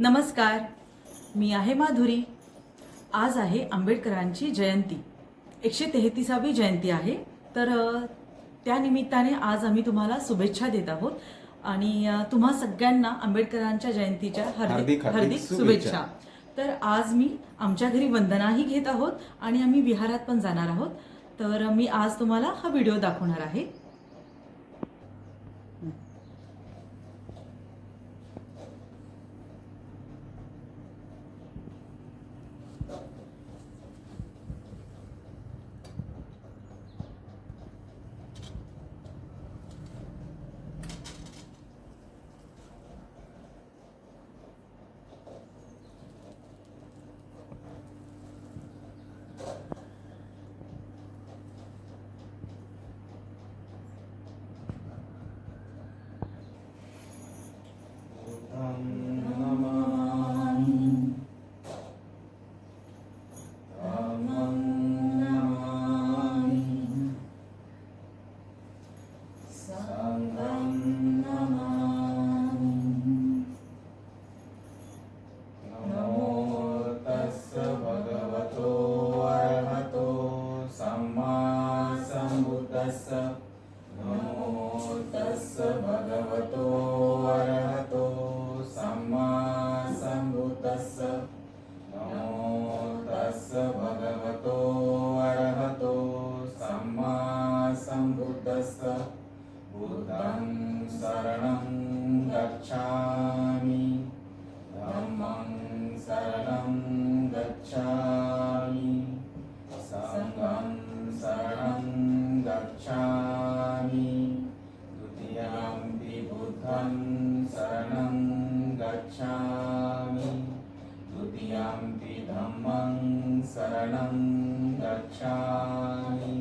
नमस्कार मी आहे माधुरी. आज आहे आंबेडकरांची जयंती. एकशे तेहतीसावी जयंती आहे. तर अ, त्या निमित्ताने आज आम्ही तुम्हाला शुभेच्छा देत आहोत आणि तुम्हा सगळ्यांना आंबेडकरांच्या जयंतीच्या हार्दिक हार्दिक-. शुभेच्छा. तर आज मी आमच्या घरी वंदनाही घेत आहोत आणि आम्ही विहारात पण जाणार आहोत. तर मी आज तुम्हाला हा व्हिडिओ दाखवणार आहे. सङ्घं शरणं गच्छामि द्वितीयम्पि बुद्धं शरणं गच्छामि द्वितीयम्पि धम्मं शरणं गच्छामि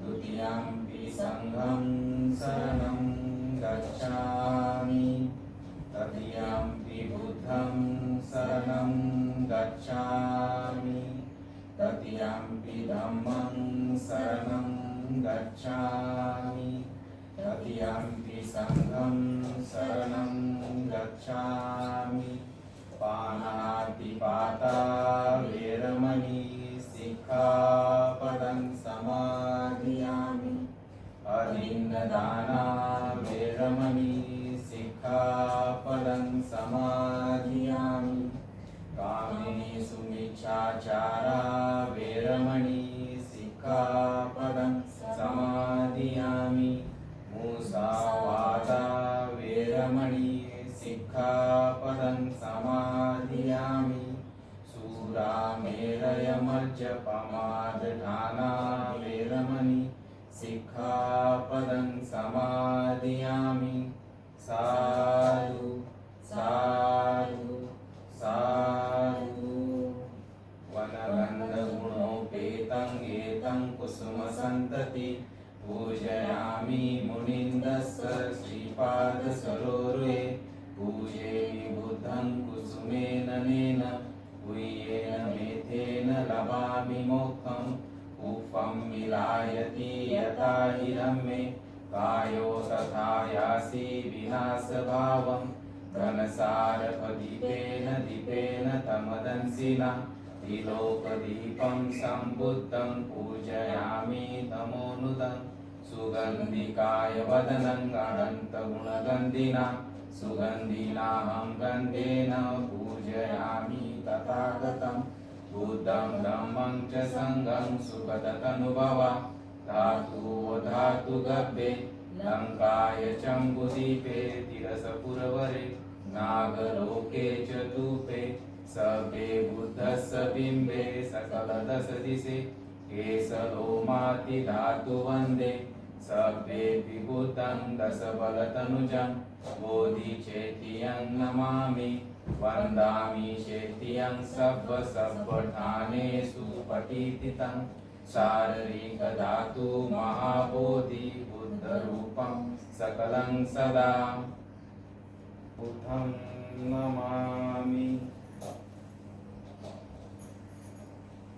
द्वितीयम्पि सङ्घं शरणं गच्छामि तृतीयम्पि बुद्धं शरणं गच्छामि तृतीयम्पि धम्मं शरणं गच्छामि तृतीयम्पि सङ्घं शरणं गच्छामि पाणातिपाता वेरमणि सिक्खापदं सिक्खापदं समाधियामि। सुरामेरयमज्जपमादधाना वेरमणि सिक्खापदं समाधियामि। साधु साधु साधु। वनगन्धगुणोपेतं एतं कुसुमसन्तति। पूजयामि मुनिन्दस्य श्रीपादसरोरुहे पूजे बुद्धं कुसुमेन नेन भूयेन मेथेन लभामि मोक्तम् उपं मिलायति यथा हिरम्ये कायो तथा यासि विनाशभावम् घनसारपदीपेन दीपेन तमदंसिना त्रिलोकदीपं सम्बुद्धं पूजयामि तमोनुदं। सुगन्धिकाय वदनं गणन्तगुणगन्धिना सुगन्धिनाहं गन्धेन पूजयामि तथागतं। बुद्धं ब्रह्मं च सङ्गं सुखदतनुभव धातु धातु गभ्ये लङ्काय चम्बुदीपे तिरसपुरवरे नागलोके च तूपे सभे बुद्धस्य बिम्बे सकलदश दिशे केशलोमाति धातु वन्दे සබ්බේ භූතං දස බල තනුජං බෝධි චේතියං නමාමි. වන්දාමි චේතියං සබ්බ සබ්බඨානේසු පටිතිතං ශාරීරික ධාතු මහා බෝධි බුද්ධ රූපං සකලං සදා. බුද්ධං නමාමි.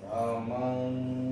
ධම්මං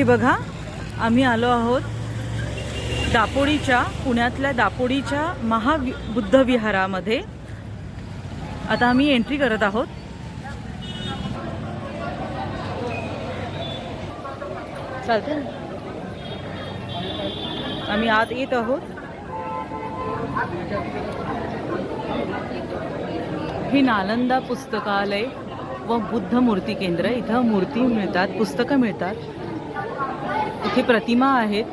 हे बघा आम्ही आलो आहोत दापोडीच्या पुण्यातल्या दापोडीच्या महावि बुद्ध विहारामध्ये आता आम्ही एंट्री करत आहोत. चालते आम्ही आत येत आहोत. ही नालंदा पुस्तकालय व बुद्ध मूर्ती केंद्र इथं मूर्ती मिळतात पुस्तकं मिळतात. इथे प्रतिमा आहेत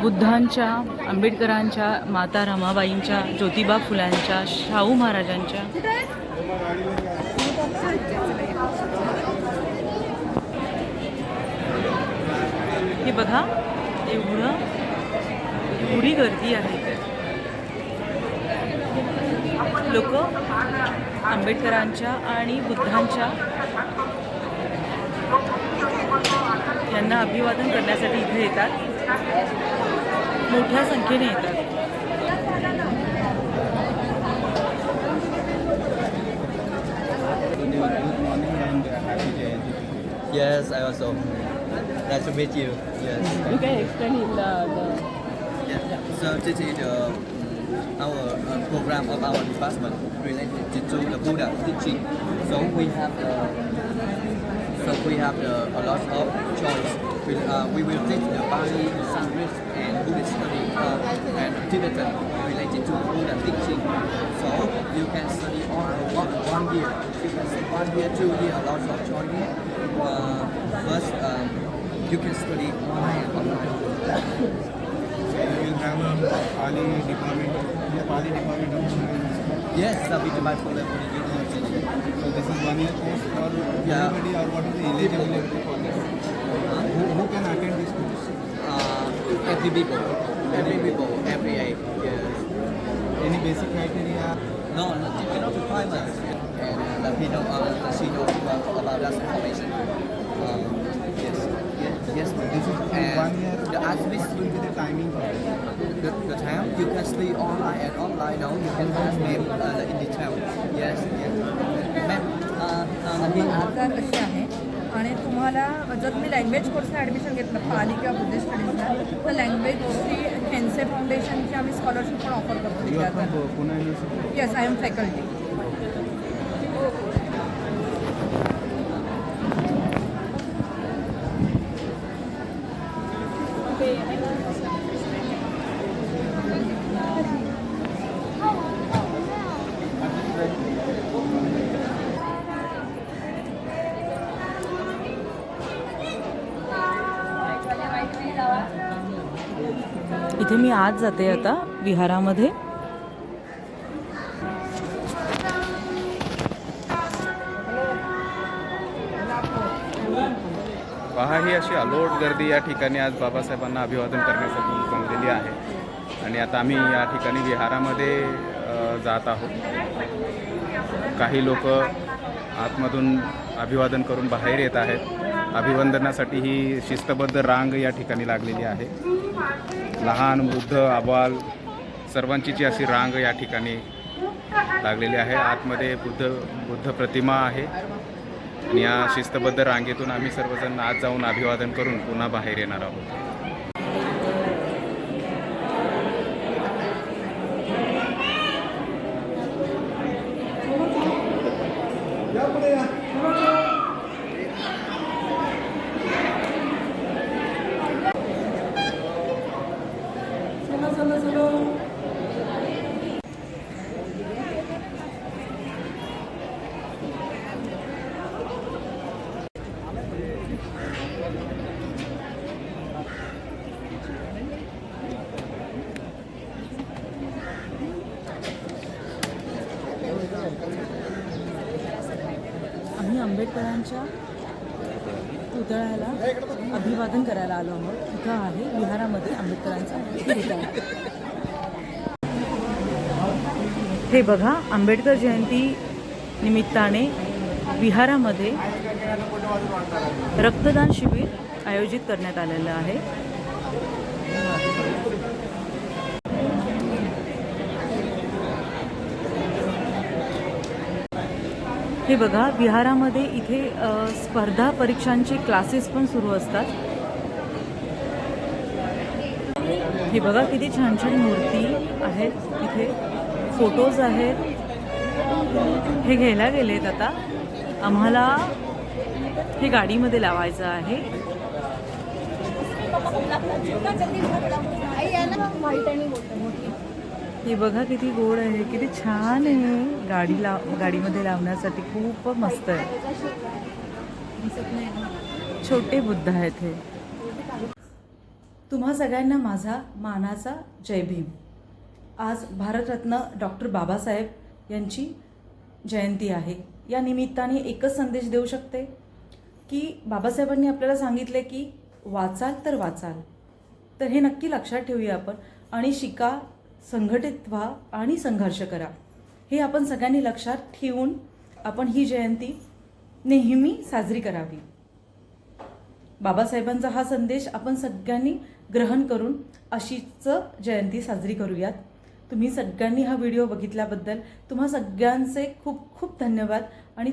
बुद्धांच्या आंबेडकरांच्या माता रमाबाईंच्या ज्योतिबा फुलांच्या शाहू महाराजांच्या. हे बघा एवढं एवढी गर्दी आहे लोक आंबेडकरांच्या आणि बुद्धांच्या यांना अभिवादन करण्यासाठी इथे येतात मोठ्या संख्येने येतात Good morning and happy Jayanti. Yes, I also. Nice to meet you. Yes. You can explain it the, Yeah. So this is the, our uh, program of our department related to the Buddha teaching. So we have the, so we have the, a lot of choice. We, uh, we will teach the Bali, Sanskrit, and Buddhist study uh, and Tibetan related to Buddha teaching. So you can study all one, one year. You can study one year, two year, lots of choice here. Uh, first, um, you can study online. We will have a Pali department, Pali department of Science. Yes, that will be my program for the university. So this is one year course for Yeah. everybody or what is the eligibility for this? Who, who can attend this course? Uh, every people, every people, every age. Yes. Any basic criteria? No, not, not requirements. And me know, uh, let she know about, about that information. Um, yes, yes. This is for and one year. The What activist will be the timing for the, the time you can study online and offline now you can ask them uh, in detail yes yes ma'am uh, uh, me ask तर अशी आहे आणि तुम्हाला जर तुम्ही language कोर्सला admission घेतलं पाली किंवा Buddhist स्टडीजला तर लँग्वेजची हेन्से फाउंडेशनची आम्ही स्कॉलरशिप पण ऑफर करतो You are from विद्यार्थ्यांना uh, Pune University? Yes I am faculty इथे मी आज जाते आता विहारामध्ये. पहा ही अशी अलोट गर्दी या ठिकाणी आज बाबासाहेबांना अभिवादन करण्यासाठी जमलेली आहे. आणि आता आम्ही या ठिकाणी विहारामध्ये जात आहोत. काही लोक आतमधून अभिवादन करून बाहेर येत आहेत. अभिवंदनासाठी ही शिस्तबद्ध रांग या ठिकाणी लागलेली आहे. लहान वृद्ध आबाल सर्वांचीची अशी रांग या ठिकाणी लागलेली आहे. आतमध्ये बुद्ध बुद्ध प्रतिमा आहे. आणि या शिस्तबद्ध रांगेतून आम्ही सर्वजण आज जाऊन अभिवादन करून पुन्हा बाहेर येणार आहोत आम्ही आंबेडकरांच्या पुतळ्याला अभिवादन करायला आलो आहोत. इथं आहे विहारामध्ये आंबेडकरांचा पुतळा. हे बघा आंबेडकर जयंती निमित्ताने विहारामध्ये रक्तदान शिबिर आयोजित करण्यात आलेलं आहे. हे बघा विहारामध्ये इथे स्पर्धा परीक्षांचे क्लासेस पण सुरू असतात. हे बघा किती छान छान मूर्ती आहेत इथे फोटोज आहेत. हे घ्यायला गेलेत आता. आम्हाला हे गाडीमध्ये लावायचं आहे. हे बघा किती गोड आहे किती छान आहे. गाडी लाव गाडीमध्ये लावण्यासाठी खूप मस्त आहे. छोटे बुद्ध आहेत हे. तुम्हा सगळ्यांना माझा मानाचा जय भीम. आज भारतरत्न डॉक्टर बाबासाहेब यांची जयंती आहे. या निमित्ताने एकच संदेश देऊ शकते की बाबासाहेबांनी आपल्याला सांगितले की वाचाल तर वाचाल. तर हे नक्की लक्षात ठेवूया आपण. आणि शिका संघटित व्हा आणि संघर्ष करा. हे आपण सगळ्यांनी लक्षात ठेवून आपण ही जयंती नेहमी साजरी करावी. बाबासाहेबांचा हा संदेश आपण सगळ्यांनी ग्रहण करून अशीच जयंती साजरी करूयात. तुम्ही सगळ्यांनी हा व्हिडिओ बघितल्याबद्दल तुम्हा सगळ्यांचे खूप खूप धन्यवाद आणि